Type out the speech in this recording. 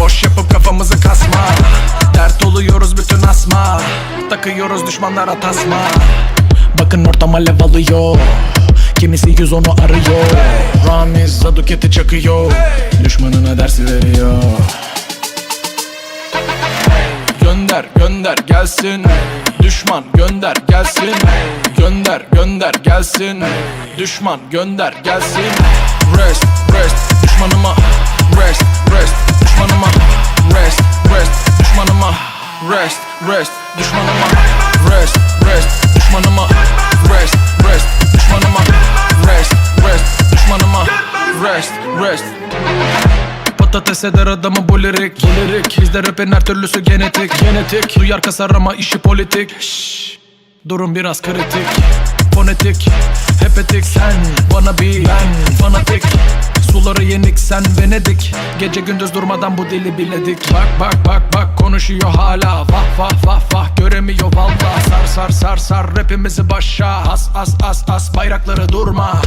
Boş yapıp kafamızı kasma. Dert oluyoruz bütün asma. Takıyoruz düşmanlara tasma. Bakın ortam alev alıyor. Kimisi yüz onu arıyor. Ramiz Zaduket'i çakıyor. Düşmanına dersi veriyor. Gönder gönder gelsin. Düşman gönder gelsin. Gönder gönder gelsin. Düşman gönder gelsin Rest rest düşmanıma. Rest rest düşmanıma. Rest rest düşmanıma. Rest rest düşmanıma. Rest rest. Patates eder adamı bu lirik Bu lirik Bizde rapin her türlüsü genetik. Genetik. Duyar kasar ama işi politik. Şşş. Durum biraz kritik. Fonetik. Hep etik. Sen bana bir Ben fanatik Suları yenik sen Venedik. Gece gündüz durmadan bu dili biledik. Bak bak bak bak konuşuyor hala. Vah vah vah vah göremiyor valla Sar sar sar sar rapimizi başa. As as as as bayrakları durma